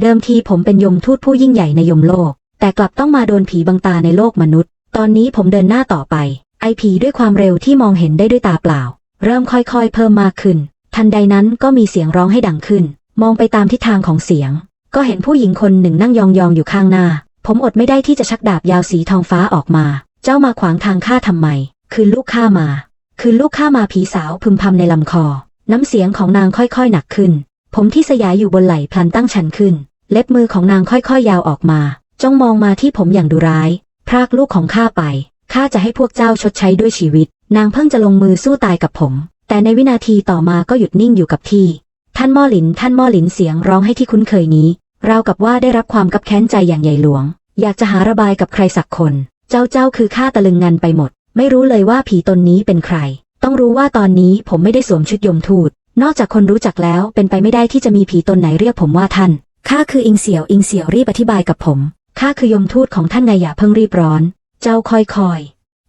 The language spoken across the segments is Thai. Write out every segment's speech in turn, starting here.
เดิมทีผมเป็นยมทูตผู้ยิ่งใหญ่ในยมโลก แต่กลับต้องมาโดนผีบังตาในโลกมนุษย์ ตอนนี้ผมเดินหน้าต่อไป ไอผีด้วยความเร็วที่มองเห็นได้ด้วยตาเปล่า เริ่มค่อยๆ เพิ่มมากขึ้น ทันใดนั้นก็มีเสียงร้องให้ดังขึ้น มองไปตามทิศทางของเสียง ก็เห็นผู้หญิงคนหนึ่งนั่งยองๆอยู่ข้างหน้า ผมอดไม่ได้ที่จะชักดาบยาวสีทองฟ้าออกมา เจ้ามาขวางทางข้าทำไม คืนลูกข้ามา คืนลูกข้ามาผีสาวพึมพำในลำคอ น้ำเสียงของนางค่อยๆ หนักขึ้น ผมที่สยายอยู่บนไหล่พลันตั้งชันขึ้น เล็บมือของนางค่อยๆยาวออกมา จ้องมองมาที่ผมอย่างดุร้าย พรากลูกของข้าไป ข้าจะให้พวกเจ้าชดใช้ด้วยชีวิต นางเพิ่งจะลงมือสู้ตายกับผม แต่ในวินาทีต่อมาก็หยุดนิ่งอยู่กับที่ ท่านม่อหลิน ท่านม่อหลินเสียงร้องให้ที่คุ้นเคยนี้ราวกับว่าได้รับความกับแค้นใจอย่างใหญ่หลวง อยากจะหาระบายกับใครสักคน เจ้าเจ้าคือข้าตะลึงงันไปหมด ไม่รู้เลยว่าผีตนนี้เป็นใคร ต้องรู้ว่าตอนนี้ผมไม่ได้สวมชุดยมทูต นอกจากคนรู้จักแล้วเป็นไปไม่ได้ที่จะมีผีตนไหนเรียกผมว่าท่าน ข้าคืออิงเสี่ยวอิงเสี่ยวรีบอธิบายกับผม ข้าคือยมทูตของท่านไงอย่าเพิ่งรีบร้อน เจ้าค่อย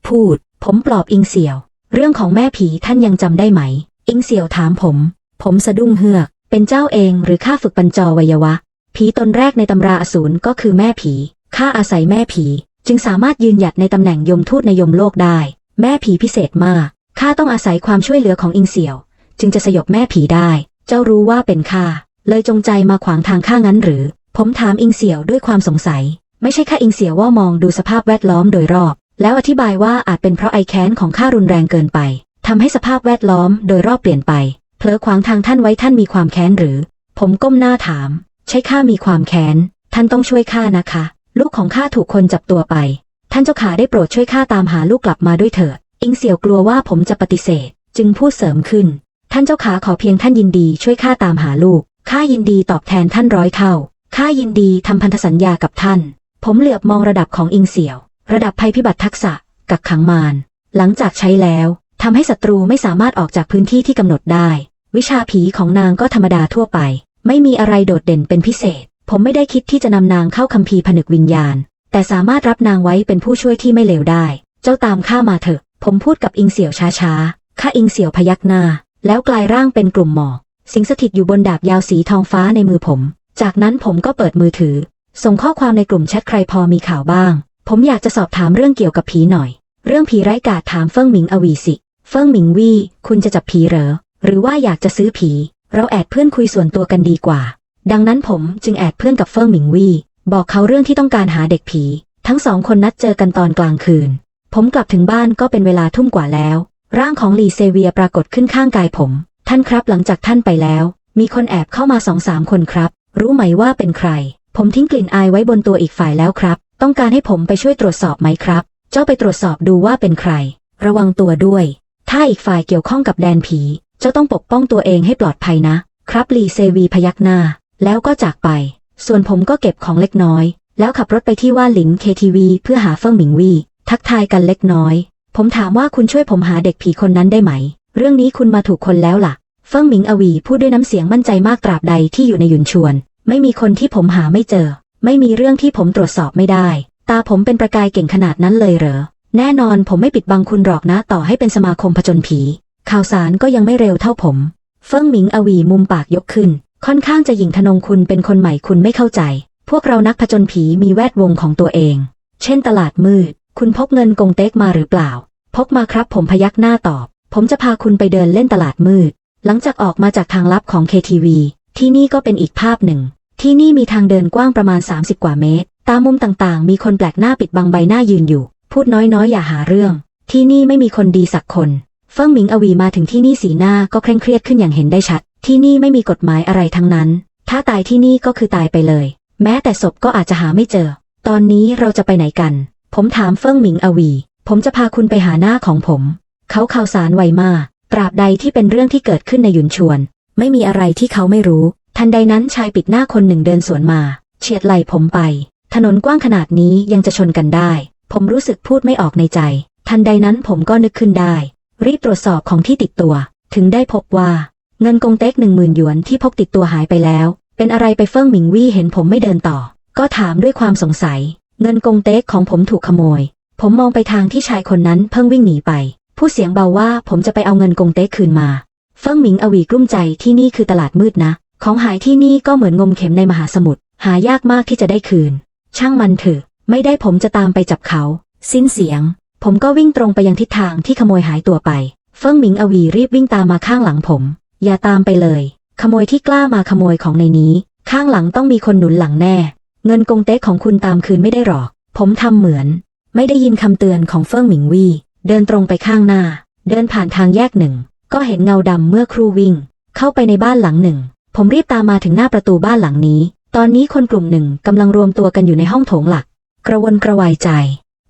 พูด ผมปลอบอิงเสี่ยว เรื่องของแม่ผีท่านยังจำได้ไหม อิงเสี่ยวถามผม ผมสะดุ้งเฮือก เป็นเจ้าเองหรือข้าฝึกปัญจวัยวะ ผีตนแรกในตำราอสูรก็คือแม่ผี ข้าอาศัยแม่ผี จึงสามารถยืนหยัดในตำแหน่งยมทูตในยมโลกได้ แม่ผีพิเศษมาก ข้าต้องอาศัยความช่วยเหลือของอิงเสี่ยว จึงจะสยบแม่ผีได้ เจ้ารู้ว่าเป็นข้าเลยจงใจมาขวางทางข้างั้นหรือ ผมถามอิงเสี่ยวด้วยความสงสัย ไม่ใช่แค่อิงเสี่ยวว่ามองดูสภาพแวดล้อมโดยรอบ แล้วอธิบายว่าอาจเป็นเพราะไอแค้นของข้ารุนแรงเกินไปทำให้สภาพแวดล้อมโดยรอบเปลี่ยนไปเผลอขวางทางท่านไว้ท่านมีความแค้นหรือ ผมก้มหน้าถาม ใช่ข้ามีความแค้น ท่านต้องช่วยข้านะคะ ลูกของข้าถูกคนจับตัวไป ท่านเจ้าขาได้โปรดช่วยข้าตามหาลูกกลับมาด้วยเถิดอิงเสี่ยวกลัวว่าผมจะปฏิเสธ จึงพูดเสริมขึ้น ท่านเจ้าขาขอเพียงท่านยินดีช่วยข้าตามหาลูก ข้ายินดีตอบแทนท่านร้อยเท่า ข้ายินดีทำพันธสัญญากับท่าน ผมเหลือบมองระดับของอิงเสี่ยว ระดับภัยพิบัติทักษะ กักขังมาร หลังจากใช้แล้วทำให้ศัตรูไม่สามารถออกจากพื้นที่ที่กำหนดได้ วิชาผีของนางก็ธรรมดาทั่วไป ไม่มีอะไรโดดเด่นเป็นพิเศษ ผมไม่ได้คิดที่จะนำนางเข้าคัมภีร์ผนึกวิญญาณ แต่สามารถรับนางไว้เป็นผู้ช่วยที่ไม่เลวได้ เจ้าตามข้ามาเถอะ ผมพูดกับอิงเสี่ยวช้าๆข้าอิงเสี่ยวพยักหน้า แล้วกลายร่างเป็นกลุ่มหมอก สิงสถิตอยู่บนดาบยาวสีทองฟ้าในมือผม จากนั้นผมก็เปิดมือถือ ส่งข้อความในกลุ่มแชทใครพอมีข่าวบ้าง ผมอยากจะสอบถามเรื่องเกี่ยวกับผีหน่อย เรื่องผีไร้กาจถามเฟิ่งหมิงอวีสิ เฟิ่งหมิงวี่คุณจะจับผีเหรอ หรือว่าอยากจะซื้อผี เราแอดเพื่อนคุยส่วนตัวกันดีกว่า ดังนั้นผมจึงแอดเพื่อนกับเฟิ่งหมิงวี่บอกเขาเรื่องที่ต้องการหาเด็กผี ทั้งสองคนนัดเจอกันตอนกลางคืน ผมกลับถึงบ้านก็เป็นเวลาทุ่มกว่าแล้ว ร่างของลีเซเวียปรากฏขึ้นข้างกายผม ท่านครับหลังจากท่านไปแล้ว มีคนแอบเข้ามาสองสามคนครับ รู้ไหมว่าเป็นใคร ผมทิ้งกลิ่นอายไว้บนตัวอีกฝ่ายแล้วครับ ต้องการให้ผมไปช่วยตรวจสอบไหมครับ เจ้าไปตรวจสอบดูว่าเป็นใคร ระวังตัวด้วย ถ้าอีกฝ่ายเกี่ยวข้องกับแดนผี เจ้าต้องปกป้องตัวเองให้ปลอดภัยนะ ครับลีเซวีพยักหน้า แล้วก็จากไป ส่วนผมก็เก็บของเล็กน้อย แล้วขับรถไปที่ว่าหลิงเคทีวีเพื่อหาเฟิ่งหมิงวี่ทักทายกันเล็กน้อย ผมถามว่าคุณช่วยผมหาเด็กผีคนนั้นได้ไหม เรื่องนี้คุณมาถูกคนแล้วล่ะ เฟิ่งหมิงอวีพูดด้วยน้ำเสียงมั่นใจมากตราบใดที่อยู่ในหยุนชวน ไม่มีคนที่ผมหาไม่เจอ ไม่มีเรื่องที่ผมตรวจสอบไม่ได้ ตาผมเป็นประกายเก่งขนาดนั้นเลยเหรอ แน่นอนผมไม่ปิดบังคุณหรอกนะต่อให้เป็นสมาคมผจญผี ข่าวสารก็ยังไม่เร็วเท่าผม เฟิ่งหมิงอวีมุมปากยกขึ้น ค่อนข้างจะหยิ่งทนงคุณเป็นคนใหม่คุณไม่เข้าใจ พวกเรานักผจญผีมีแวดวงของตัวเอง เช่น ตลาดมืด คุณพกเงินกงเต็กมาหรือเปล่า พกมาครับผมพยักหน้าตอบ ผมจะพาคุณไปเดินเล่นตลาดมืด หลังจากออกมาจากทางลับของ KTV ที่นี่ก็เป็นอีกภาพหนึ่ง ที่นี่มีทางเดินกว้างประมาณ 30 กว่าเมตร ตามมุมต่างๆ มีคนแปลกหน้าปิดบังใบหน้ายืนอยู่ พูดน้อยๆ อย่าหาเรื่อง ที่นี่ไม่มีคนดีสักคนเฟิ่งหมิงอวีมาถึงที่นี่สีหน้าก็เคร่งเครียดขึ้นอย่างเห็นได้ชัด ที่นี่ไม่มีกฎหมายอะไรทั้งนั้น ถ้าตายที่นี่ก็คือตายไปเลย แม้แต่ศพก็อาจจะหาไม่เจอ ตอนนี้เราจะไปไหนกัน ผมถามเฟิ่งหมิงอวี ผมจะพาคุณไปหาหน้าของผม เขาข่าวสารไวมาก ตราบใดที่เป็นเรื่องที่เกิดขึ้นในหยุนชวน ไม่มีอะไรที่เขาไม่รู้ ทันใดนั้นชายปิดหน้าคนหนึ่งเดินสวนมา เฉียดไหล่ผมไป ถนนกว้างขนาดนี้ยังจะชนกันได้ ผมรู้สึกพูดไม่ออกในใจ ทันใดนั้นผมก็นึกขึ้นได้ รีบตรวจสอบของที่ติดตัว ถึงได้พบว่า เงินกงเต็กหนึ่งหมื่นหยวนที่พกติดตัวหายไปแล้ว เป็นอะไรไปเฟิ่งหมิงวี่เห็นผมไม่เดินต่อ ก็ถามด้วยความสงสัย เงินกงเต็กของผมถูกขโมย ผมมองไปทางที่ชายคนนั้นเพิ่งวิ่งหนีไป ผู้เสียงเบาว่าผมจะไปเอาเงินกงเต็กคืนมาเฟิ่งหมิงอวีกลุ้มใจที่นี่คือตลาดมืดนะ ของหายที่นี่ก็เหมือนงมเข็มในมหาสมุทร หายากมากที่จะได้คืน ช่างมันเถอะ ไม่ได้ผมจะตามไปจับเขา สิ้นเสียง ผมก็วิ่งตรงไปยังทิศทางที่ขโมยหายตัวไป เฟิ่งหมิงอวีรีบวิ่งตามมาข้างหลังผม อย่าตามไปเลย ขโมยที่กล้ามาขโมยของในนี้ ข้างหลังต้องมีคนหนุนหลังแน่ เงินกงเต็กของคุณตามคืนไม่ได้หรอก ผมทำเหมือน ไม่ได้ยินคำเตือนของเฟิ่งหมิงวี่เดินตรงไปข้างหน้า เดินผ่านทางแยกหนึ่ง ก็เห็นเงาดำเมื่อครูวิ่ง เข้าไปในบ้านหลังหนึ่ง ผมรีบตามมาถึงหน้าประตูบ้านหลังนี้ ตอนนี้คนกลุ่มหนึ่งกำลังรวมตัวกันอยู่ในห้องโถงหลัก กระวนกระวายใจ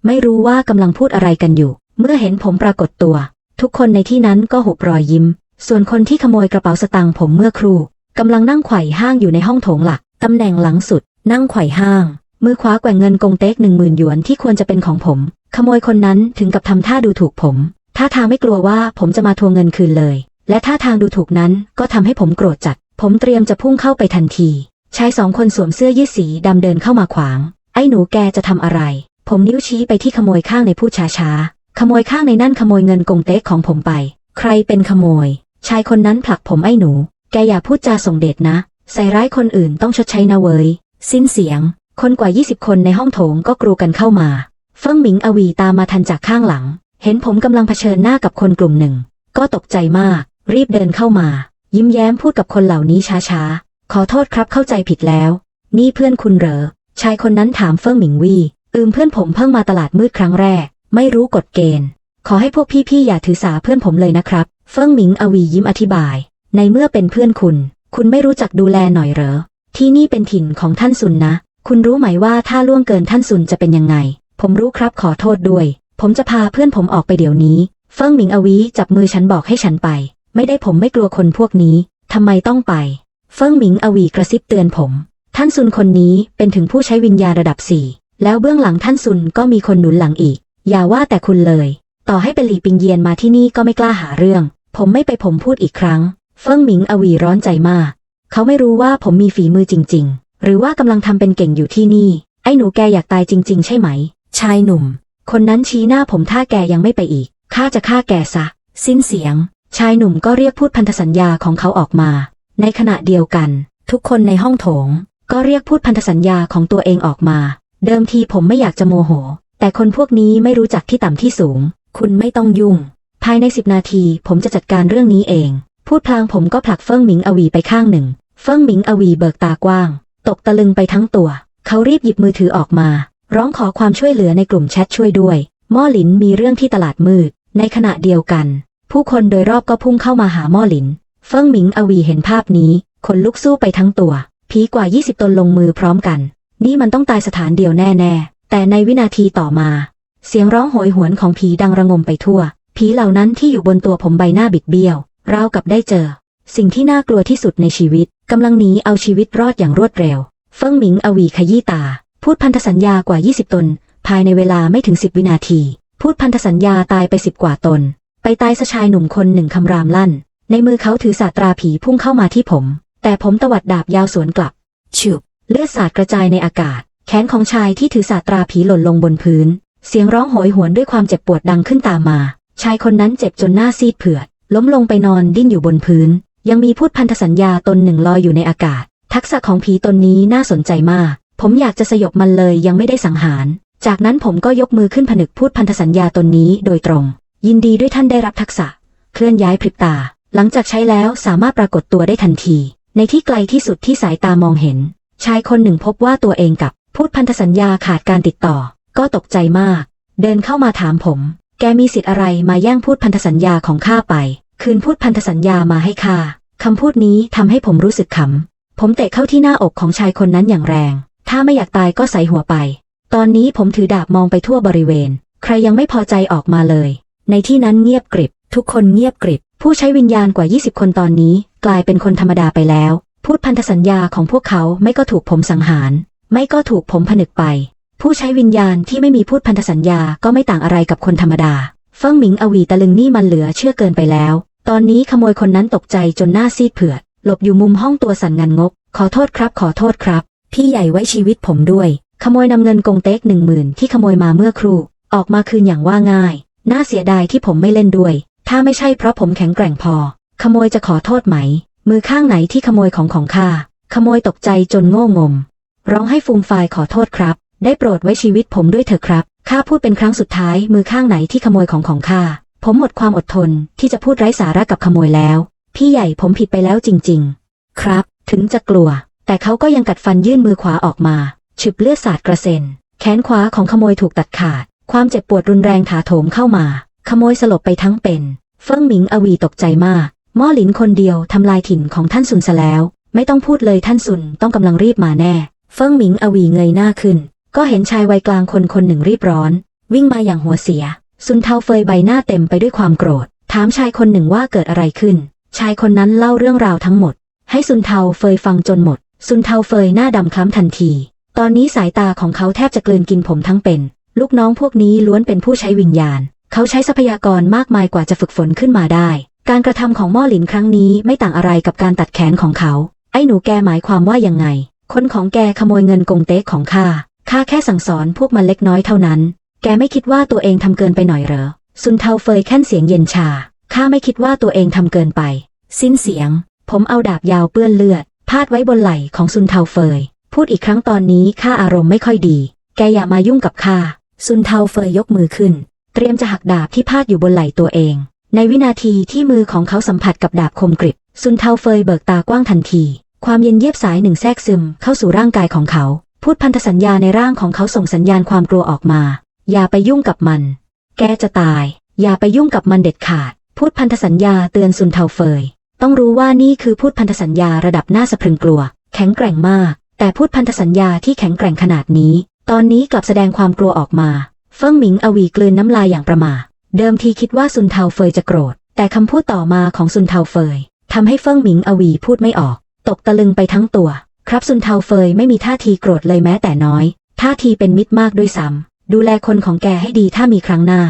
ไม่รู้ว่ากำลังพูดอะไรกันอยู่ เมื่อเห็นผมปรากฏตัว ทุกคนในที่นั้นก็หุบรอยยิ้ม ส่วนคนที่ขโมยกระเป๋าสตางค์ผมเมื่อครูกำลังนั่งไขว่ห้างอยู่ในห้องโถงหลักตำแหน่งหลังสุด นั่งไขว่ห้าง มือขวาแกว่งเงินกงเต็กหนึ่งหมื่นหยวนที่ควรจะเป็นของผม ขโมยคนนั้นถึงกับทำท่าดูถูกผมท่าทางไม่กลัวว่าผมจะมาทวงเงินคืนเลย และท่าทางดูถูกนั้นก็ทำให้ผมโกรธจัด ผมเตรียมจะพุ่งเข้าไปทันทีชายสองคนสวมเสื้อยืดสีดำเดินเข้ามาขวาง ไอ้หนูแกจะทำอะไร ผมนิ้วชี้ไปที่ขโมยข้างในผู้ช้าช้าขโมยข้างในนั่นขโมยเงินกงเต็กของผมไป ใครเป็นขโมย ชายคนนั้นผลักผมไอ้หนู แกอย่าพูดจาส่งเดชนะ ใส่ร้ายคนอื่นต้องชดใช้นะเว้ย สิ้นเสียง คนกว่า 20 คนในห้องโถงก็กรูกันเข้ามา เฟิ่งหมิงอวีตามมาทันจากข้างหลัง เห็นผมกำลังเผชิญหน้ากับคนกลุ่มหนึ่ง ก็ตกใจมาก รีบเดินเข้ามา ยิ้มแย้มพูดกับคนเหล่านี้ช้าๆ ขอโทษครับเข้าใจผิดแล้ว นี่เพื่อนคุณเหรอ ชายคนนั้นถามเฟิ่งหมิงวีอืมเพื่อนผมเพิ่งมาตลาดมืดครั้งแรก ไม่รู้กฎเกณฑ์ ขอให้พวกพี่ๆอย่าถือสาเพื่อนผมเลยนะครับ เฟิ่งหมิงอวียิ้มอธิบาย ในเมื่อเป็นเพื่อนคุณ คุณไม่รู้จักดูแลหน่อยเหรอ ที่นี่เป็นถิ่นของท่านซุนนะ คุณรู้ไหมว่าถ้าล่วงเกินท่านซุนจะเป็นยังไง ผมรู้ครับขอโทษด้วย ผมจะพาเพื่อนผมออกไปเดี๋ยวนี้ เฟิ่งหมิงอวีจับมือฉันบอกให้ฉันไป ไม่ได้ผมไม่กลัวคนพวกนี้ ทำไมต้องไป เฟิ่งหมิงอวีกระซิบเตือนผม ท่านซุนคนนี้เป็นถึงผู้ใช้วิญญาณระดับสี่ แล้วเบื้องหลังท่านซุนก็มีคนหนุนหลังอีก อย่าว่าแต่คุณเลย ต่อให้เป็นหลีปิงเยียนมาที่นี่ก็ไม่กล้าหาเรื่อง ผมไม่ไปผมพูดอีกครั้ง เฟิ่งหมิงอวีร้อนใจมาก เขาไม่รู้ว่าผมมีฝีมือจริง ๆ หรือว่ากำลังทำเป็นเก่งอยู่ที่นี่ ไอ้หนูแกอยากตายจริง ๆ ใช่ไหม ชายหนุ่ม คนนั้นชี้หน้าผมถ้าแกยังไม่ไปอีกข้าจะฆ่าแกซะ สิ้นเสียง ชายหนุ่มก็เรียกพูดพันธสัญญาของเขาออกมา ในขณะเดียวกัน ทุกคนในห้องโถง ก็เรียกพูดพันธสัญญาของตัวเองออกมา เดิมทีผมไม่อยากจะโมโห แต่คนพวกนี้ไม่รู้จักที่ต่ำที่สูง คุณไม่ต้องยุ่ง ภายในสิบนาทีผมจะจัดการเรื่องนี้เอง พูดพลางผมก็ผลักเฟิ่งหมิงอวีไปข้างหนึ่ง เฟิ่งหมิงอวีเบิกตากว้าง ตกตะลึงไปทั้งตัว เขารีบหยิบมือถือออกมา ร้องขอความช่วยเหลือในกลุ่มแชทช่วยด้วยม้อหลินมีเรื่องที่ตลาดมืด ในขณะเดียวกัน ผู้คนโดยรอบก็พุ่งเข้ามาหาหม้อหลิน เฟิ่งหมิงอวีเห็นภาพนี้ขนลุกสู้ไปทั้งตัว ผีกว่า 20 ตนลงมือพร้อมกัน นี่มันต้องตายสถานเดียวแน่ๆ แต่ในวินาทีต่อมา เสียงร้องโหยหวนของผีดังระงมไปทั่ว ผีเหล่านั้นที่อยู่บนตัวผมใบหน้าบิดเบี้ยว ราวกับได้เจอ สิ่งที่น่ากลัวที่สุดในชีวิตกำลังหนีเอาชีวิตรอดอย่างรวดเร็ว เฟิงหมิงอวีขยี้ตา พูดพันธสัญญากว่า 20 ตน ภายในเวลาไม่ถึง 10 วินาที พูดพันธสัญญาตายไปสิบกว่าตน ไปตายสชายหนุ่มคนหนึ่งคำรามลั่น ในมือเขาถือสาตราผีพุ่งเข้ามาที่ผม แต่ผมตวัดดาบยาวสวนกลับฉุบเลือดสาดกระจายในอากาศ แขนของชายที่ถือสาตราผีหล่นลงบนพื้น เสียงร้องโหยหวนด้วยความเจ็บปวดดังขึ้นตามมา ชายคนนั้นเจ็บจนหน้าซีดเผือด ล้มลงไปนอนดิ้นอยู่บนพื้น ยังมีพูดพันธสัญญาตนหนึ่งลอยอยู่ในอากาศ ทักษะของผีตนนี้น่าสนใจมาก ผมอยากจะสยบมันเลยยังไม่ได้สังหาร จากนั้นผมก็ยกมือขึ้นผนึกพูดพันธสัญญาตนนี้โดยตรง ยินดีด้วยท่านได้รับทักษะ เคลื่อนย้ายพริบตา หลังจากใช้แล้วสามารถปรากฏตัวได้ทันที ในที่ไกลที่สุดที่สายตามองเห็น ชายคนหนึ่งพบว่าตัวเองกับพูดพันธสัญญาขาดการติดต่อ ก็ตกใจมาก เดินเข้ามาถามผม แกมีสิทธิ์อะไรมาแย่งพูดพันธสัญญาของข้าไป คืนพูดพันธสัญญามาให้ข้าคำพูดนี้ทำให้ผมรู้สึกขำ ผมเตะเข้าที่หน้าอกของชายคนนั้นอย่างแรง ถ้าไม่อยากตายก็ใส่หัวไป ตอนนี้ผมถือดาบมองไปทั่วบริเวณ ใครยังไม่พอใจออกมาเลย ในที่นั้นเงียบกริบ ทุกคนเงียบกริบ ผู้ใช้วิญญาณกว่า 20 คนตอนนี้ กลายเป็นคนธรรมดาไปแล้ว พูดพันธสัญญาของพวกเขาไม่ก็ถูกผมสังหาร ไม่ก็ถูกผมผนึกไป ผู้ใช้วิญญาณที่ไม่มีพูดพันธสัญญาก็ไม่ต่างอะไรกับคนธรรมดา เฟิ่งหมิงอวีตะลึงนี่มันเหลือเชื่อเกินไปแล้ว ตอนนี้ขโมยคนนั้นตกใจจนหน้าซีดเผือด หลบอยู่มุมห้องตัวสั่นงันงก ขอโทษครับ ขอโทษครับ พี่ใหญ่ไว้ชีวิตผมด้วย ขโมยนำเงินกงเต็กหนึ่งหมื่นที่ขโมยมาเมื่อครู่ ออกมาคืนอย่างว่าง่าย น่าเสียดายที่ผมไม่เล่นด้วย ถ้าไม่ใช่เพราะผมแข็งแกร่งพอ ขโมยจะขอโทษไหม มือข้างไหนที่ขโมยของของข้า ขโมยตกใจจนโง่งม ร้องให้ฟูมฟายขอโทษครับ ได้โปรดไว้ชีวิตผมด้วยเถอะครับ ข้าพูดเป็นครั้งสุดท้ายมือข้างไหนที่ขโมยของของข้า ผมหมดความอดทนที่จะพูดไร้สาระกับขโมยแล้ว พี่ใหญ่ผมผิดไปแล้วจริง ๆ ครับ ถึงจะกลัว แต่เขาก็ยังกัดฟันยื่นมือขวาออกมา ฉึบเลือดสาดกระเซ็น แขนขวาของขโมยถูกตัดขาด ความเจ็บปวดรุนแรงถาโถมเข้ามา ขโมยสลบไปทั้งเป็น เฟิ่งหมิงอวีตกใจมากม่อหลินคนเดียวทำลายถิ่นของท่านซุนซะแล้ว ไม่ต้องพูดเลยท่านซุนต้องกำลังรีบมาแน่ เฟิ่งหมิงอวีเงยหน้าขึ้น ก็เห็นชายวัยกลางคนคนหนึ่งรีบร้อน วิ่งมาอย่างหัวเสีย ซุนเทาเฟยใบหน้าเต็มไปด้วยความโกรธ ถามชายคนหนึ่งว่าเกิดอะไรขึ้น ชายคนนั้นเล่าเรื่องราวทั้งหมด ให้ซุนเทาเฟยฟังจนหมด ซุนเทาเฟยหน้าดำคล้ำทันที ตอนนี้สายตาของเขาแทบจะกลืนกินผมทั้งเป็น ลูกน้องพวกนี้ล้วนเป็นผู้ใช้วิญญาณ เขาใช้ทรัพยากรมากมายกว่าจะฝึกฝนขึ้นมาได้ การกระทำของม่อหลินครั้งนี้ไม่ต่างอะไรกับการตัดแขนของเขา ไอ้หนูแกหมายความว่ายังไง คนของแกขโมยเงินกงเต็กของข้า ข้าแค่สั่งสอนพวกมันเล็กน้อยเท่านั้น แกไม่คิดว่าตัวเองทำเกินไปหน่อยเหรอ ซุนเทาเฟยแค่นเสียงเย็นชา ข้าไม่คิดว่าตัวเองทำเกินไป สิ้นเสียง ผมเอาดาบยาวเปื้อนเลือด พาดไว้บนไหล่ของซุนเทาเฟย พูดอีกครั้งตอนนี้ข้าอารมณ์ไม่ค่อยดี แกอย่ามายุ่งกับข้า ซุนเทาเฟยยกมือขึ้น เตรียมจะหักดาบที่พาดอยู่บนไหล่ตัวเอง ในวินาทีที่มือของเขาสัมผัสกับดาบคมกริบ ซุนเทาเฟยเบิกตากว้างทันที ความเย็นเยียบสายหนึ่งแทรกซึมเข้าสู่ร่างกายของเขา พูดพันธสัญญาในร่างของเขาส่งสัญญาณความกลัวออกมา อย่าไปยุ่งกับมัน แกจะตาย อย่าไปยุ่งกับมันเด็ดขาด พูดพันธสัญญาเตือนซุนเทาเฟย ต้องรู้ว่านี่คือพูดพันธสัญญาระดับหน้าสะพรึงกลัว แข็งแกร่งมาก แต่พูดพันธสัญญาที่แข็งแกร่งขนาดนี้ ตอนนี้กลับแสดงความกลัวออกมา เฟิ่งหมิงอวีกลืนน้ำลายอย่างประมาเดิมทีคิดว่าซุนเทาเฟยจะโกรธ แต่คำพูดต่อมาของซุนเทาเฟยทำให้เฟิ่งหมิงอวีพูดไม่ออก ตกตะลึงไปทั้งตัว ครับซุนเทาเฟยไม่มีท่าทีโกรธเลยแม้แต่น้อย ท่าทีเป็นมิตรมากด้วยซ้ำดูแลคนของแกให้ดีถ้ามีครั้งหน้า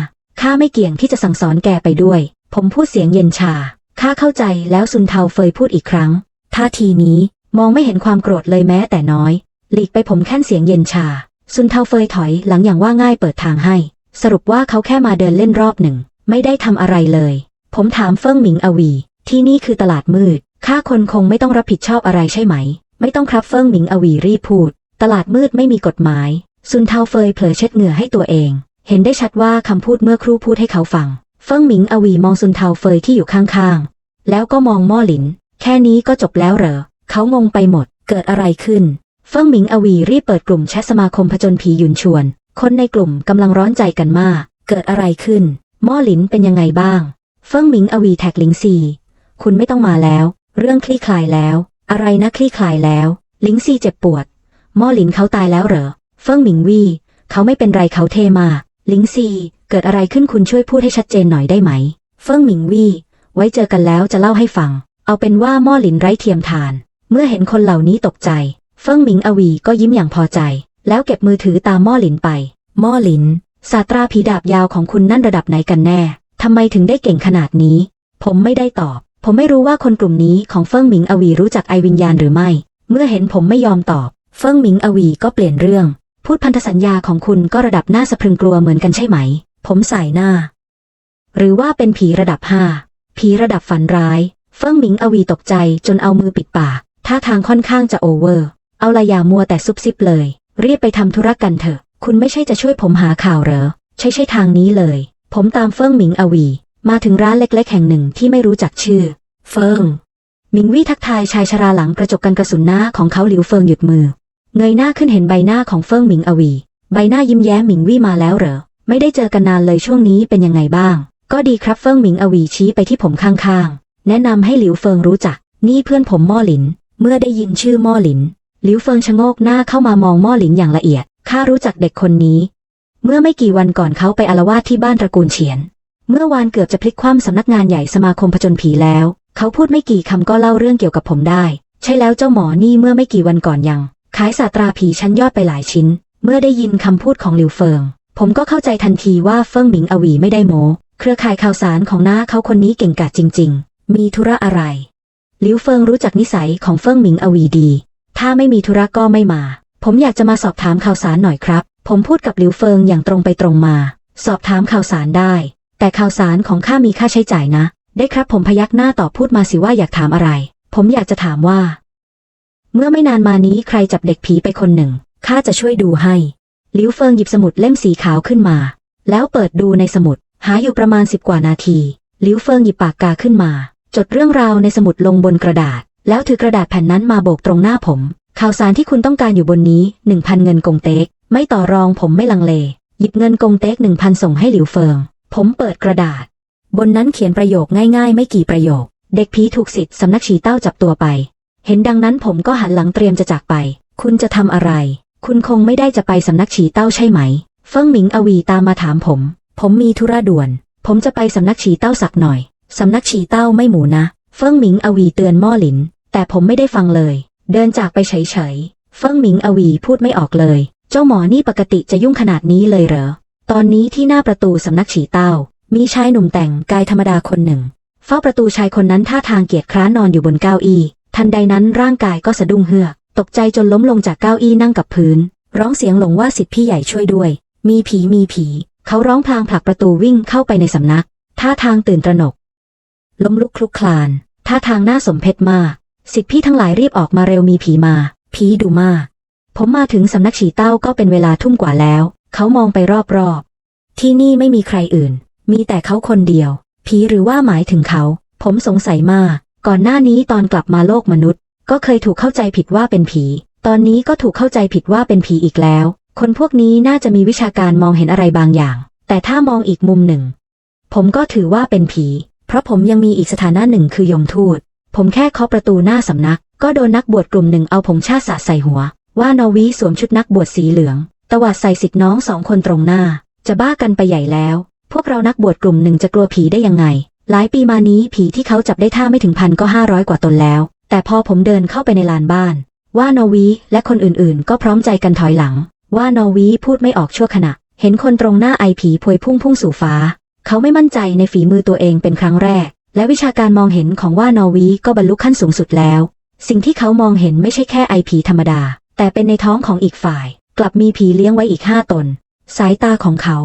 ข้าไม่เกี่ยงที่จะสั่งสอนแกไปด้วย ผมพูดเสียงเย็นชา ข้าเข้าใจแล้วซุนเทาเฟยพูดอีกครั้ง ท่าทีนี้มองไม่เห็นความโกรธเลยแม้แต่น้อย หลีกไปผมแค่นเสียงเย็นชา ซุนเทาเฟยถอยหลังอย่างว่าง่ายเปิดทางให้ สรุปว่าเขาแค่มาเดินเล่นรอบหนึ่ง ไม่ได้ทำอะไรเลย ผมถามเฟิ่งหมิงอวี ที่นี่คือตลาดมืด ข้าคนคงไม่ต้องรับผิดชอบอะไรใช่ไหม ไม่ต้องครับเฟิงหมิงอวีรีพูด ตลาดมืดไม่มีกฎหมาย ซุนเทาเฟยเผลอเช็ดเหงื่อให้ตัวเอง เห็นได้ชัดว่าคำพูดเมื่อครู่พูดให้เขาฟัง เฟิงหมิงอวีมองซุนเทาเฟยที่อยู่ข้างๆ แล้วก็มองม่อหลิน แค่นี้ก็จบแล้วเหรอ เขางงไปหมด เกิดอะไรขึ้น เฟิงหมิงอวีรีบเปิดกลุ่มแชทสมาคมผจญผียุนชวน คนในกลุ่มกำลังร้อนใจกันมาก เกิดอะไรขึ้น ม่อหลินเป็นยังไงบ้าง เฟิงหมิงอวีแท็กลิงซี คุณไม่ต้องมาแล้ว เรื่องคลี่คลายแล้ว อะไรนะคลี่คลายแล้ว ลิงซีเจ็บปวดม่อหลินเขาตายแล้วเหรอ เฟิ่งหมิงวี่เขาไม่เป็นไรเขาเทมา ลิงซีเกิดอะไรขึ้นคุณช่วยพูดให้ชัดเจนหน่อยได้ไหม เฟิ่งหมิงวี่ไว้เจอกันแล้วจะเล่าให้ฟัง เอาเป็นว่าม่อหลินไร้เทียมทาน เมื่อเห็นคนเหล่านี้ตกใจ เฟิ่งหมิงอวีก็ยิ้มอย่างพอใจ แล้วเก็บมือถือตามม่อหลินไป ม่อหลินศาสตราผีดาบยาวของคุณนั่นระดับไหนกันแน่ทำไมถึงได้เก่งขนาดนี้ ผมไม่ได้ตอบ ผมไม่รู้ว่าคนกลุ่มนี้ของเฟิ่งหมิงอวีรู้จักไอวิญญาณหรือไม่ เมื่อเห็นผมไม่ยอมตอบ เฟิ่งหมิงอวีก็เปลี่ยนเรื่อง พูดพันธสัญญาของคุณก็ระดับหน้าสะพรึงกลัวเหมือนกันใช่ไหม ผมสายหน้า หรือว่าเป็นผีระดับห้า ผีระดับฝันร้าย เฟิ่งหมิงอวีตกใจจนเอามือปิดปากท่าทางค่อนข้างจะโอเวอร์ เอาละอย่ามัวแต่ซุบซิบเลย รีบไปทำธุระกันเถอะ คุณไม่ใช่จะช่วยผมหาข่าวเหรอ ใช่ใช่ทางนี้เลย ผมตามเฟิ่งหมิงอวี มาถึงร้านเล็กๆ แห่งหนึ่งที่ไม่รู้จักชื่อ เฟิงมิงวี่ทักทายชายชราหลังกระจกกันกระสุนหน้าของเขาหลิวเฟิงหยุดมือ เงยหน้าขึ้นเห็นใบหน้าของเฟิงหมิงอวี ใบหน้ายิ้มแย้มหมิงวี่มาแล้วเหรอ ไม่ได้เจอกันนานเลยช่วงนี้เป็นยังไงบ้าง ก็ดีครับเฟิงหมิงอวีชี้ไปที่ผมข้างๆ แนะนำให้หลิวเฟิงรู้จัก นี่เพื่อนผมม่อหลิน เมื่อได้ยินชื่อม่อหลิน หลิวเฟิงชะโงกหน้าเข้ามามองม่อหลินอย่างละเอียด ข้ารู้จักเด็กคนนี้ เมื่อไม่กี่วันก่อนเขาไปอารวาสที่บ้านตระกูลเฉียน เมื่อวานเกือบจะพลิกคว่ำสำนักงานใหญ่สมาคมผจญผีแล้ว เขาพูดไม่กี่คำก็เล่าเรื่องเกี่ยวกับผมได้ ใช่แล้วเจ้าหมอนี่เมื่อไม่กี่วันก่อนยังขายศาสตราผีชั้นยอดไปหลายชิ้น เมื่อได้ยินคำพูดของหลิวเฟิง ผมก็เข้าใจทันทีว่าเฟิงหมิงอวีไม่ได้โม้เครือข่ายข่าวสารของน้าเขาคนนี้เก่งกาจจริง ๆ มีธุระอะไรหลิวเฟิงรู้จักนิสัยของเฟิงหมิงอวีดี ถ้าไม่มีธุระก็ไม่มา ผมอยากจะมาสอบถามข่าวสารหน่อยครับ ผมพูดกับหลิวเฟิงอย่างตรงไปตรงมา สอบถามข่าวสารได้ แต่ข่าวสารของข้ามีค่าใช้จ่ายนะ ได้ครับผมพยักหน้าตอบพูดมาสิว่าอยากถามอะไร ผมอยากจะถามว่า เมื่อไม่นานมานี้ใครจับเด็กผีไปคนหนึ่งข้าจะช่วยดูให้หลิวเฟิงหยิบสมุดเล่มสีขาวขึ้นมา แล้วเปิดดูในสมุด หาอยู่ประมาณสิบกว่านาทีหลิวเฟิงหยิบปากกาขึ้นมา จดเรื่องราวในสมุดลงบนกระดาษ แล้วถือกระดาษแผ่นนั้นมาโบกตรงหน้าผม ข่าวสารที่คุณต้องการอยู่บนนี้หนึ่งพันเงินกงเต็ก ไม่ต่อรองผมไม่ลังเล หยิบเงินกงเต็กหนึ่งพันส่งให้หลิวเฟิง ผมเปิดกระดาษ บนนั้นเขียนประโยคง่ายๆ ไม่กี่ประโยค เด็กผีถูกสิทธิ์สำนักฉีเต้าจับตัวไป เห็นดังนั้นผมก็หันหลังเตรียมจะจากไป คุณจะทำอะไร คุณคงไม่ได้จะไปสำนักฉีเต้าใช่ไหม เฟิ่งหมิงอวีตามมาถามผม ผมมีธุระด่วน ผมจะไปสำนักฉีเต้าสักหน่อย สำนักฉีเต้าไม่หมูนะ เฟิ่งหมิงอวีเตือนม่อหลิน แต่ผมไม่ได้ฟังเลย เดินจากไปเฉยๆ เฟิ่งหมิงอวีพูดไม่ออกเลย เจ้าหมอนี่ปกติจะยุ่งขนาดนี้เลยเหรอ ตอนนี้ที่หน้าประตูสำนักฉีเต้า มีชายหนุ่มแต่งกายธรรมดาคนหนึ่ง เฝ้าประตูชายคนนั้นท่าทางเกียจคร้านนอนอยู่บนเก้าอี้ ทันใดนั้นร่างกายก็สะดุ้งเฮือก ตกใจจนล้มลงจากเก้าอี้นั่งกับพื้น ร้องเสียงหลงว่าสิทธิพี่ใหญ่ช่วยด้วย มีผีมีผี เขาร้องพลางผลักประตูวิ่งเข้าไปในสำนัก ท่าทางตื่นตระหนก ล้มลุกคลุกคลาน ท่าทางน่าสมเพชมาก สิทธิพี่ทั้งหลายรีบออกมาเร็วมีผีมา ผีดุมากผมมาถึงสำนักฉีเต้าก็เป็นเวลาทุ่มกว่าแล้ว เขามองไปรอบๆ ที่นี่ไม่มีใครอื่น มีแต่เขาคนเดียว ผีหรือว่าหมายถึงเขา ผมสงสัยมาก ก่อนหน้านี้ตอนกลับมาโลกมนุษย์ ก็เคยถูกเข้าใจผิดว่าเป็นผี ตอนนี้ก็ถูกเข้าใจผิดว่าเป็นผีอีกแล้ว คนพวกนี้น่าจะมีวิชาการมองเห็นอะไรบางอย่าง แต่ถ้ามองอีกมุมหนึ่ง ผมก็ถือว่าเป็นผี เพราะผมยังมีอีกสถานะหนึ่งคือยมทูต ผมแค่เคาะประตูหน้าสำนัก ก็โดนนักบวชกลุ่มหนึ่งเอาผงชาติสาใส่หัว ว่านอวีสวมชุดนักบวชสีเหลือง ตวาดใส่สิทธิ์น้องสองคนตรงหน้า จะบ้ากันไปใหญ่แล้ว พวกเรานักบวชกลุ่มหนึ่งจะกลัวผีได้ยังไง หลายปีมานี้ผีที่เขาจับได้ท่าไม่ถึงพันก็ห้าร้อยกว่าตนแล้ว แต่พอผมเดินเข้าไปในลานบ้าน ว่านอวีและคนอื่นๆ ก็พร้อมใจกันถอยหลัง ว่านอวีพูดไม่ออกชั่วขณะ เห็นคนตรงหน้าไอผีพวยพุ่งพุ่งสู่ฟ้า เขาไม่มั่นใจในฝีมือตัวเองเป็นครั้งแรก และวิชาการมองเห็นของว่านอวีก็บรรลุขั้นสูงสุดแล้ว สิ่งที่เขามองเห็นไม่ใช่แค่ไอผีธรรมดา แต่เป็นในท้องของอีกฝ่าย กลับมีผีเลี้ยงไว้อีกห้าตน สายตาของเขา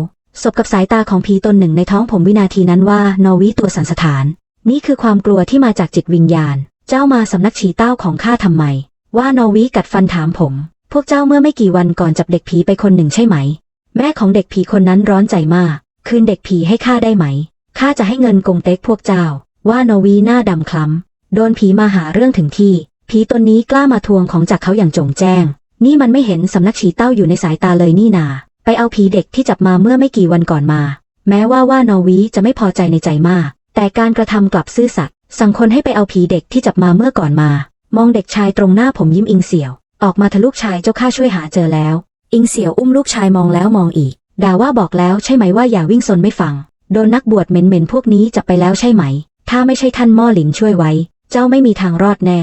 สบกับสายตาของผีตนหนึ่งในท้องผมวินาทีนั้นว่านอวีตัวสันสถาน นี่คือความกลัวที่มาจากจิตวิญญาณ เจ้ามาสำนักฉีเต้าของข้าทำไม ว่านอวีกัดฟันถามผม พวกเจ้าเมื่อไม่กี่วันก่อนจับเด็กผีไปคนหนึ่งใช่ไหม แม่ของเด็กผีคนนั้นร้อนใจมาก คืนเด็กผีให้ข้าได้ไหมข้าจะให้เงินกงเต็กพวกเจ้า ว่านอวีหน้าดำคล้ำโดนผีมาหาเรื่องถึงที่ ผีตนนี้กล้ามาทวงของจากเขาอย่างจงแจ้ง นี่มันไม่เห็นสำนักฉีเต้าอยู่ในสายตาเลยนี่นา ไปเอาผีเด็กที่จับมาเมื่อไม่กี่วันก่อนมา แม้ว่าว่านอวีจะไม่พอใจในใจมาก แต่การกระทำกลับซื่อสัตย์สั่งคนให้ไปเอาผีเด็กที่จับมาเมื่อก่อนมา มองเด็กชายตรงหน้าผมยิ้มอิงเสี่ยว ออกมาทะลูกชายเจ้าข้าช่วยหาเจอแล้ว อิงเสี่ยวอุ้มลูกชายมองแล้วมองอีกด่าว่าบอกแล้วใช่ไหมว่าอย่าวิ่งซนไม่ฟัง โดนนักบวชเหม็นๆพวกนี้จับไปแล้วใช่ไหม ถ้าไม่ใช่ท่านม่อหลินช่วยไว้ เจ้าไม่มีทางรอดแน่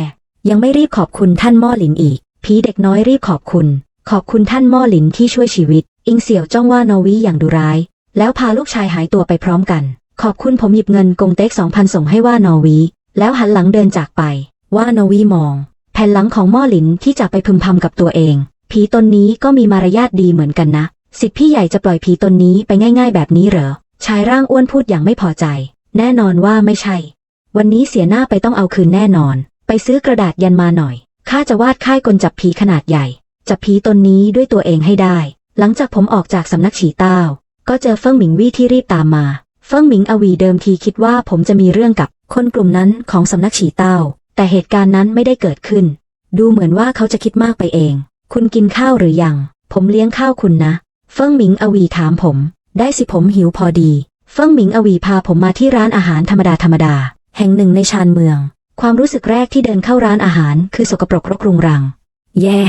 ยังไม่รีบขอบคุณท่านม่อหลินอีก ผีเด็กน้อยรีบขอบคุณ ขอบคุณท่านม่อหลินที่ช่วยชีวิต อิงเสี่ยวจ้องว่านอวีอย่างดุร้าย แล้วพาลูกชายหายตัวไปพร้อมกัน ขอบคุณผมหยิบเงินกงเต็กสองพันส่งให้ว่านอวีแล้วหันหลังเดินจากไป ว่านอวีมอง แผ่นหลังของม่อหลินที่จะไปพึมพำกับตัวเอง ผีตนนี้ก็มีมารยาทดีเหมือนกันนะ สิทธิพี่ใหญ่จะปล่อยผีตนนี้ไปง่ายๆ แบบนี้เหรอ ชายร่างอ้วนพูดอย่างไม่พอใจ แน่นอนว่าไม่ใช่ วันนี้เสียหน้าไปต้องเอาคืนแน่นอน ไปซื้อกระดาษยันมาหน่อย ข้าจะวาดค่ายกลจับผีขนาดใหญ่ จับผีตนนี้ด้วยตัวเองให้ได้ หลังจากผมออกจากสำนักฉีเต้าก็เจอเฟิ่งหมิงวี่ที่รีบตามมาเฟิ่งหมิงอวีเดิมทีคิดว่าผมจะมีเรื่องกับคนกลุ่มนั้นของสำนักฉีเต้า แต่เหตุการณ์นั้นไม่ได้เกิดขึ้น ดูเหมือนว่าเขาจะคิดมากไปเอง คุณกินข้าวหรือยัง ผมเลี้ยงข้าวคุณนะ เฟิ่งหมิงอวีถามผม ได้สิผมหิวพอดี เฟิ่งหมิงอวีพาผมมาที่ร้านอาหารธรรมดาธรรมดา แห่งหนึ่งในชานเมือง ความรู้สึกแรกที่เดินเข้าร้านอาหารคือสกปรกรกรุงรัง แย่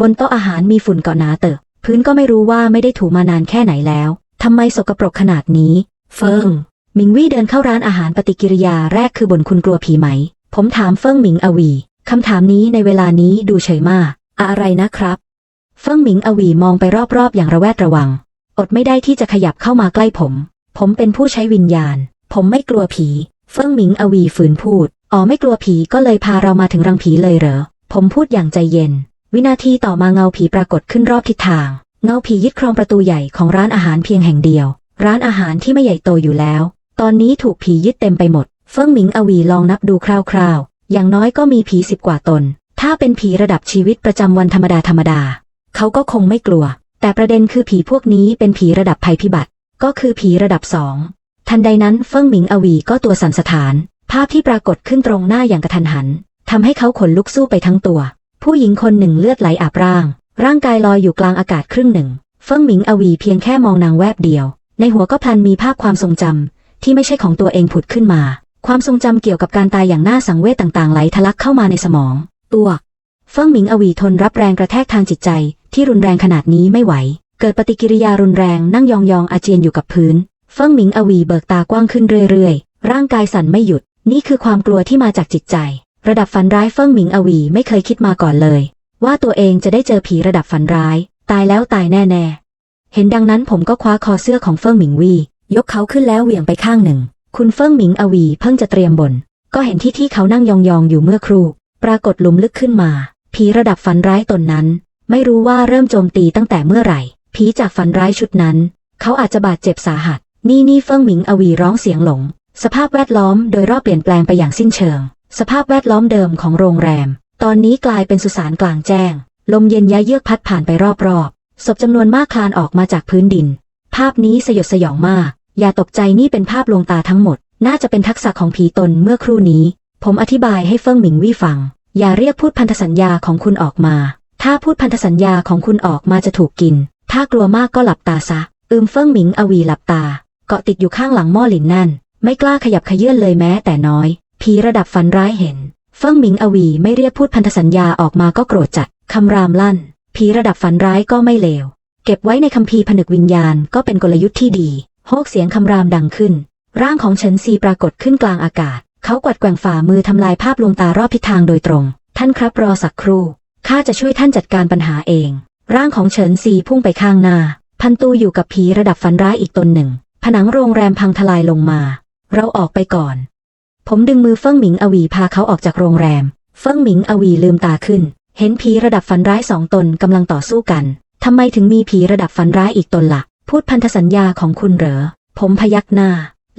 บนโต๊ะอาหารมีฝุ่นเกาะหนาเตอะ พื้นก็ไม่รู้ว่าไม่ได้ถูมานานแค่ไหนแล้วทำไมสกปรกขนาดนี้ เฟิงหมิงวี่เดินเข้าร้านอาหารปฏิกิริยาแรกคือบนคุณกลัวผีไหม ผมถามเฟิงหมิงอวีคำถามนี้ในเวลานี้ดูเฉยมาก อะไรนะครับ เฟิงหมิงอวีมองไปรอบๆ อย่างระแวดระวัง อดไม่ได้ที่จะขยับเข้ามาใกล้ผม ผมเป็นผู้ใช้วิญญาณ ผมไม่กลัวผี เฟิงหมิงอวีฝืนพูด อ๋อไม่กลัวผีก็เลยพาเรามาถึงรังผีเลยเหรอ ผมพูดอย่างใจเย็น วินาทีต่อมาเงาผีปรากฏขึ้นรอบทิศทาง เงาผียึดครองประตูใหญ่ของร้านอาหารเพียงแห่งเดียว ร้านอาหารที่ไม่ใหญ่โตอยู่แล้ว ตอนนี้ถูกผียึดเต็มไปหมด เฟิ่งหมิงอวีลองนับดูคร่าวๆ อย่างน้อยก็มีผีสิบกว่าตน ถ้าเป็นผีระดับชีวิตประจำวันธรรมดาธรรมดา เขาก็คงไม่กลัว แต่ประเด็นคือผีพวกนี้เป็นผีระดับภัยพิบัติ ก็คือผีระดับสองทันใดนั้นเฟิ่งหมิงอวีก็ตัวสั่นสะท้าน ภาพที่ปรากฏขึ้นตรงหน้าอย่างกระทันหันทำให้เขาขนลุกสู้ไปทั้งตัว ผู้หญิงคนหนึ่งเลือดไหลอาบร่าง ร่างกายลอยอยู่กลางอากาศครึ่งหนึ่ง เฟิ่งหมิงอวีเพียงแค่มองนางแวบเดียว ในหัวก็พลันมีภาพความทรงจำที่ไม่ใช่ของตัวเองผุดขึ้นมา ความทรงจำเกี่ยวกับการตายอย่างน่าสังเวชต่างๆ ไหลทะลักเข้ามาในสมอง ตัวเฟิ่งหมิงอวีทนรับแรงกระแทกทางจิตใจ ที่รุนแรงขนาดนี้ไม่ไหว เกิดปฏิกิริยารุนแรงนั่งยองๆอาเจียนอยู่กับพื้น เฟิ่งหมิงอวีเบิกตากว้างขึ้นเรื่อยๆ ร่างกายสั่นไม่หยุด นี่คือความกลัวที่มาจากจิตใจ ระดับฝันร้ายเฟิ่งหมิงอวีไม่เคยคิดมาก่อนเลย ว่าตัวเองจะได้เจอผีระดับฝันร้าย ตายแล้วตายแน่ๆ เห็นดังนั้นผมก็คว้าคอเสื้อของเฟิ่งหมิงวียกเขาขึ้นแล้วเหวี่ยงไปข้างหนึ่ง คุณเฟิ่งหมิงอวีเพิ่งจะเตรียมบน ก็เห็นที่ที่เขานั่งยองๆอยู่เมื่อครู่ ปรากฏหลุมลึกขึ้นมา ผีระดับฝันร้ายตนนั้น ไม่รู้ว่าเริ่มโจมตีตั้งแต่เมื่อไหร่ ผีจากฝันร้ายชุดนั้น เขาอาจจะบาดเจ็บสาหัส นี่นี่เฟิ่งหมิงอวีร้องเสียงหลง สภาพแวดล้อมโดยรอบเปลี่ยนแปลงไปอย่างสิ้นเชิง สภาพแวดล้อมเดิมของโรงแรม ตอนนี้กลายเป็นสุสานกลางแจ้ง ลมเย็นยะเยือกพัดผ่านไปรอบๆ ศพจำนวนมากคลานออกมาจากพื้นดิน ภาพนี้สยดสยองมาก อย่าตกใจนี่เป็นภาพลวงตาทั้งหมด น่าจะเป็นทักษะของผีตนเมื่อครู่นี้ ผมอธิบายให้เฟิ่งหมิงวี่ฟัง อย่าเรียกพูดพันธสัญญาของคุณออกมา ถ้าพูดพันธสัญญาของคุณออกมาจะถูกกิน ถ้ากลัวมากก็หลับตาซะ อืมเฟิ่งหมิงอวีหลับตา เกาะติดอยู่ข้างหลังหม้อหลินนั่น ไม่กล้าขยับขยื่นเลยแม้แต่น้อย ผีระดับฝันร้ายเห็น เฟิ่งหมิงอวีไม่เรียกพูดพันธสัญญาออกมาก็โกรธจัด คำรามลั่น ผีระดับฝันร้ายก็ไม่เลว เก็บไว้ในคัมภีร์ผนึกวิญญาณก็เป็นกลยุทธ์ที่ดี โฮกเสียงคำรามดังขึ้น ร่างของเฉินซีปรากฏขึ้นกลางอากาศ เขากวัดแกว่งฝ่ามือทำลายภาพลวงตารอบทิศทางโดยตรง ท่านครับรอสักครู่ ข้าจะช่วยท่านจัดการปัญหาเอง ร่างของเฉินซีพุ่งไปข้างหน้า พันตูอยู่กับผีระดับฝันร้ายอีกตนหนึ่ง ผนังโรงแรมพังทลายลงมา เราออกไปก่อน ผมดึงมือเฟิ่งหมิงอวีพาเขาออกจากโรงแรม เฟิ่งหมิงอวีลืมตาขึ้น เห็นผีระดับฝันร้ายสองตนกำลังต่อสู้กันทำไมถึงมีผีระดับฝันร้ายอีกตนละ่ะ พูดพันธสัญญาของคุณเหรอ ผมพยักหน้า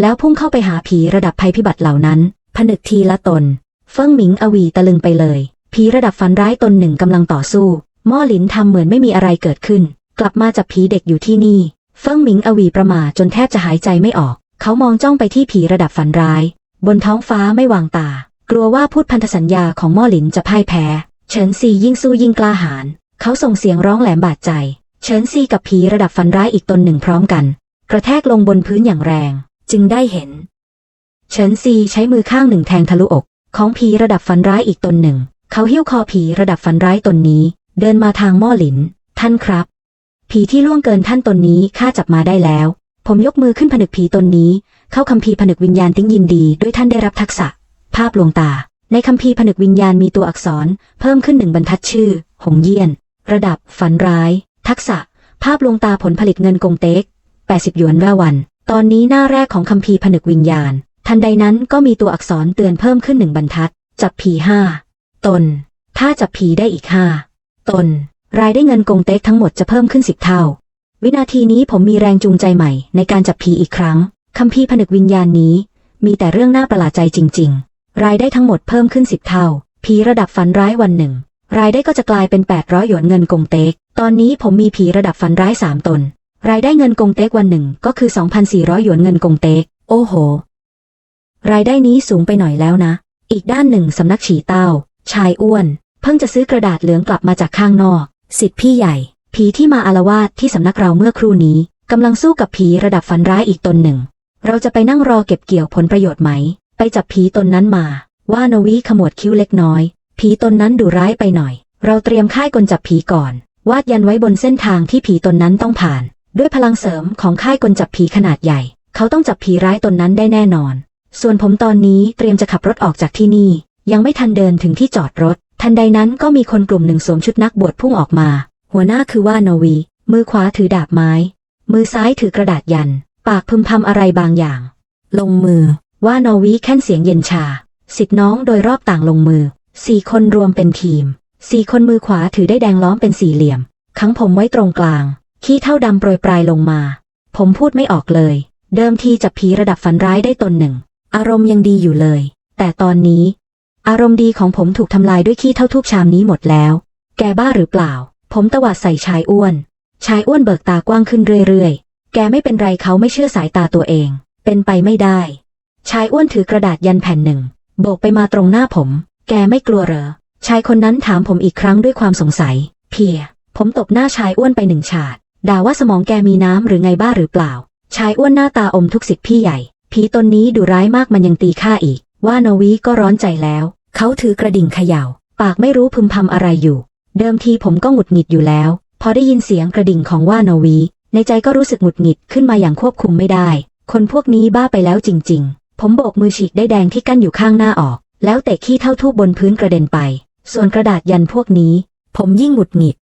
แล้วพุ่งเข้าไปหาผีระดับภัยพิบัติเหล่านั้น ผนึกทีละตน เฟิ่งหมิงอวีตะลึงไปเลย ผีระดับฝันร้ายตนหนึ่งกำลังต่อสู้ม้อหลินทำเหมือนไม่มีอะไรเกิดขึ้น กลับมาจับผีเด็กอยู่ที่นี่ เฟิ่งหมิงอวีประหมาจนแทบจะหายใจไม่ออก เขามองจ้องไปที่ผีระดับฝันร้าย บนท้องฟ้าไม่วางตา กลัวว่าพูดพันธสัญญาของม้อหลินจะพ่ายแพ้ เฉินซียิ่งสู้ยิ่งกล้าหาญเขาส่งเสียงร้องแหลมบาดใจ เฉินซีกับผีระดับฝันร้ายอีกตนหนึ่งพร้อมกัน กระแทกลงบนพื้นอย่างแรง จึงได้เห็น เฉินซีใช้มือข้างหนึ่งแทงทะลุอก ของผีระดับฝันร้ายอีกตนหนึ่ง เขาหิ้วคอผีระดับฝันร้ายตนนี้ เดินมาทางม้อหลิน ท่านครับ ผีที่ล่วงเกินท่านตนนี้ข้าจับมาได้แล้ว ผมยกมือขึ้นผนึกผีตนนี้ เข้าคัมภีร์ผนึกวิญญาณติ้งยินดี ด้วยท่านได้รับทักษะ ภาพลวงตา ในคัมภีร์ผนึกวิญญาณมีตัวอักษร เพิ่มขึ้นหนึ่งบรรทัดชื่อ หงเยี่ยน ระดับ ฝันร้าย ทักษะ ภาพลวงตาผลผลิตเงินกงเต็ก80 หยวนละวัน ตอนนี้หน้าแรกของคัมภีร์ผนึกวิญญาณ ทันใดนั้นก็มีตัวอักษรเตือนเพิ่มขึ้นหนึ่งบรรทัด จับผีห้าตน ถ้าจับผีได้อีกห้าตน รายได้เงินกงเต็กทั้งหมดจะเพิ่มขึ้นสิบเท่า วินาทีนี้ผมมีแรงจูงใจใหม่ในการจับผีอีกครั้งคัมภีร์ผนึกวิญญาณนี้ มีแต่เรื่องน่าประหลาดใจจริง ๆ รายได้ทั้งหมดเพิ่มขึ้นสิบเท่า ผีระดับฝันร้ายวันหนึ่ง รายได้ก็จะกลายเป็น 800 หยวนเงินกงเต็ก ตอนนี้ผมมีผีระดับฝันร้ายสามตน รายได้เงินกงเต็กวันหนึ่งก็คือ 2,400 หยวนเงินกงเต็ก โอ้โห รายได้นี้สูงไปหน่อยแล้วนะ อีกด้านหนึ่งสำนักฉีเต้า ชายอ้วน เพิ่งจะซื้อกระดาษเหลืองกลับมาจากข้างนอก สิทธิพี่ใหญ่ ผีที่มาอารวาสที่สำนักเราเมื่อครู่นี้กำลังสู้กับผีระดับฝันร้ายอีกตนหนึ่ง เราจะไปนั่งรอเก็บเกี่ยวผลประโยชน์ไหม ไปจับผีตนนั้นมา ว่านวีขมวดคิ้วเล็กน้อย ผีตนนั้นดุร้ายไปหน่อย เราเตรียมค่ายกลจับผีก่อน วาดยันไว้บนเส้นทางที่ผีตนนั้นต้องผ่าน ด้วยพลังเสริมของค่ายกลจับผีขนาดใหญ่ เขาต้องจับผีร้ายตนนั้นได้แน่นอน ส่วนผมตอนนี้เตรียมจะขับรถออกจากที่นี่ ยังไม่ทันเดินถึงที่จอดรถ ทันใดนั้นก็มีคนกลุ่มหนึ่งสวมชุดนักบวชพุ่งออกมา หัวหน้าคือว่านวี มือขวาถือดาบไม้ มือซ้ายถือกระดาษยัน ปากพึมพำอะไรบางอย่าง ลงมือ ว่านวีแค่นเสียงเย็นชา สิทธิน้องโดยรอบต่างลงมือ สี่คนรวมเป็นทีม สี่คนมือขวาถือได้แดงล้อมเป็นสี่เหลี่ยม ขังผมไว้ตรงกลาง ขี้เท่าดำโปรยปลายลงมา ผมพูดไม่ออกเลย เดิมทีจับผีระดับฝันร้ายได้ตนหนึ่ง อารมณ์ยังดีอยู่เลย แต่ตอนนี้ อารมณ์ดีของผมถูกทำลายด้วยขี้เท่าทุกชามนี้หมดแล้ว แกบ้าหรือเปล่า ผมตวาดใส่ชายอ้วน ชายอ้วนเบิกตากว้างขึ้นเรื่อยๆ แกไม่เป็นไรเขาไม่เชื่อสายตาตัวเอง เป็นไปไม่ได้ ชายอ้วนถือกระดาษยันแผ่นหนึ่ง โบกไปมาตรงหน้าผม แกไม่กลัวเหรอ ชายคนนั้นถามผมอีกครั้งด้วยความสงสัย เพีย ผมตบหน้าชายอ้วนไปหนึ่งฉาด ด่าว่าสมองแกมีน้ำหรือไงบ้าหรือเปล่า ชายอ้วนหน้าตาอมทุกสิทธิ์พี่ใหญ่ ผีตนนี้ดุร้ายมากมันยังตีข้าอีก ว่านวีก็ร้อนใจแล้ว เขาถือกระดิ่งเขย่า ปากไม่รู้พึมพำอะไรอยู่ เดิมทีผมก็หงุดหงิดอยู่แล้ว พอได้ยินเสียงกระดิ่งของว่านวี ในใจก็รู้สึกหงุดหงิดขึ้นมาอย่างควบคุมไม่ได้ คนพวกนี้บ้าไปแล้วจริง ๆ ผมโบกมือฉีกได้แดงที่กั้นอยู่ข้างหน้าออก แล้วเตะขี้เท่าทูบบนพื้นกระเด็นไป ส่วนกระดาษยันพวกนี้ ผมยิ่งหงุดหงิด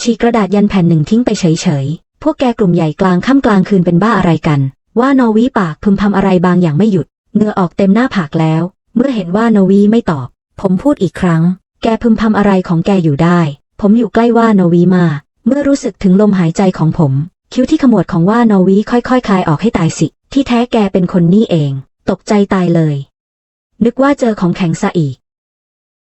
ฉีกกระดาษยันแผ่นหนึ่งทิ้งไปเฉยๆ พวกแกกลุ่มใหญ่กลางค่ำกลางคืนเป็นบ้าอะไรกัน ว่านอวีปากพึมพำอะไรบางอย่างไม่หยุด เงือออกเต็มหน้าผากแล้ว เมื่อเห็นว่านอวีไม่ตอบ ผมพูดอีกครั้ง แกพึมพำอะไรของแกอยู่ได้ ผมอยู่ใกล้ว่านอวีมา เมื่อรู้สึกถึงลมหายใจของผม คิ้วที่ขมวดของว่านอวีค่อยๆคคลายออกให้ตายสิ ที่แท้แกเป็นคนนี่เอง ตกใจตายเลย นึกว่าเจอของแข็งซะอีก